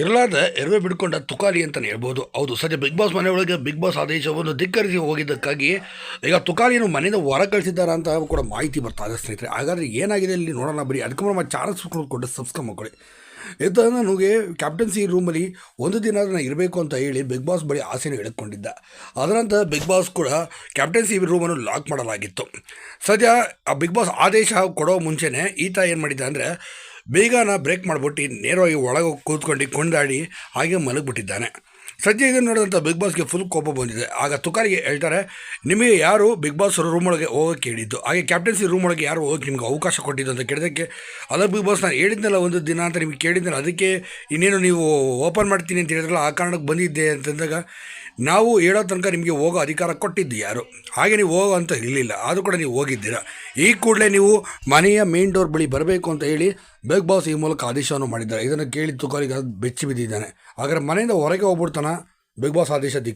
ಇರಲಾರ್ದ ಎರವೇ ಬಿಡ್ಕೊಂಡ ತುಕಾಲಿ ಅಂತಲೇ ಹೇಳ್ಬೋದು. ಹೌದು, ಸದ್ಯ ಬಿಗ್ ಬಾಸ್ ಮನೆಯೊಳಗೆ ಬಿಗ್ ಬಾಸ್ ಆದೇಶವನ್ನು ಧಿಕ್ಕರಿಸಿ ಹೋಗಿದ್ದಕ್ಕಾಗಿ ಈಗ ತುಕಾಲಿಯನ್ನು ಮನೆಯಿಂದ ಹೊರ ಕಳಿಸಿದ್ದಾರೆ ಅಂತ ಕೂಡ ಮಾಹಿತಿ ಬರ್ತಾ ಇದೆ ಸ್ನೇಹಿತರೆ. ಹಾಗಾದರೆ ಏನಾಗಿದೆ ಇಲ್ಲಿ ನೋಡೋಣ ಬರೀ ಅದಕ್ಕೆ ನಮ್ಮ ಚಾನಲ್ ಕೊಟ್ಟು ಸಬ್ಸ್ಕ್ರೈಬ್ ಮಾಡ್ಕೊಳ್ಳಿ. ಇದು ನನಗೆ ಕ್ಯಾಪ್ಟನ್ಸಿ ರೂಮಲ್ಲಿ ಒಂದು ದಿನ ನಾನು ಇರಬೇಕು ಅಂತ ಹೇಳಿ ಬಿಗ್ ಬಾಸ್ ಬಳಿ ಆಸೆನ ಹೇಳಿಕೊಂಡಿದ್ದ ಅದರಂತ ಬಿಗ್ ಬಾಸ್ ಕೂಡ ಕ್ಯಾಪ್ಟನ್ಸಿ ರೂಮನ್ನು ಲಾಕ್ ಮಾಡಲಾಗಿತ್ತು. ಸದ್ಯ ಆ ಬಿಗ್ ಬಾಸ್ ಆದೇಶ ಕೊಡೋ ಮುಂಚೆನೇ ಈತ ಏನು ಮಾಡಿದ್ದ ಅಂದರೆ ಬೇಗನ ಬ್ರೇಕ್ ಮಾಡಿಬಿಟ್ಟು ನೇರವಾಗಿ ಒಳಗೆ ಕೂತ್ಕೊಂಡು ಕೊಂಡಾಡಿ ಹಾಗೆ ಮಲಗಿಬಿಟ್ಟಿದ್ದಾನೆ. ಸದ್ಯ ಇದನ್ನು ನೋಡಿದಂಥ ಬಿಗ್ ಬಾಸ್ಗೆ ಫುಲ್ ಕೋಪ ಬಂದಿದೆ. ಆಗ ತುಕಾರಿಗೆ ಹೇಳ್ತಾರೆ, ನಿಮಗೆ ಯಾರು ಬಿಗ್ ಬಾಸ್ ರೂಮ್ ಒಳಗೆ ಹೋಗೋಕ್ಕೆ ಹೇಳಿದ್ದು? ಹಾಗೆ ಕ್ಯಾಪ್ಟನ್ಸಿ ರೂಮ್ ಒಳಗೆ ಯಾರು ಹೋಗೋಕ್ಕೆ ನಿಮ್ಗೆ ಅವಕಾಶ ಕೊಟ್ಟಿದ್ದು ಅಂತ ಕೇಳಿದಕ್ಕೆ ಅಲ್ಲ ಬಿಗ್ ಬಾಸ್ ನಾನು ಹೇಳಿದ್ನಲ್ಲ ಒಂದು ದಿನ ಅಂತ ನಿಮ್ಗೆ ಕೇಳಿದ್ನಲ್ಲ, ಅದಕ್ಕೆ ಇನ್ನೇನು ನೀವು ಓಪನ್ ಮಾಡ್ತೀನಿ ಅಂತ ಹೇಳಿದ್ರಲ್ಲ, ಆ ಕಾರಣಕ್ಕೆ ಬಂದಿದ್ದೆ ಅಂತಂದಾಗ, ನಾವು ಹೇಳೋ ತನಕ ನಿಮಗೆ ಹೋಗೋ ಅಧಿಕಾರ ಕೊಟ್ಟಿದ್ದು ಯಾರು? ಹಾಗೆ ನೀವು ಹೋಗೋ ಅಂತ ಇರಲಿಲ್ಲ, ಆದರೂ ಕೂಡ ನೀವು ಹೋಗಿದ್ದೀರಾ? ಈ ಕೂಡಲೇ ನೀವು ಮನೆಯ ಮೇನ್ ಡೋರ್ ಬಳಿ ಬರಬೇಕು ಅಂತ ಹೇಳಿ ಬಿಗ್ ಬಾಸ್ ಈ ಮೂಲಕ ಆದೇಶವನ್ನು ಮಾಡಿದ್ದಾರೆ. ಇದನ್ನು ಕೇಳಿ ತುಕಾಲಿಗೆ ಬೆಚ್ಚಿ ಬಿದ್ದಿದ್ದಾನೆ ಹಾಗಾದ್ರೆ ಮನೆಯಿಂದ ಹೊರಗೆ ಹೋಗ್ಬಿಡ್ತಾನ? ಬಿಗ್ ಬಾಸ್ ಆದೇಶ ದಿಕ್ಕ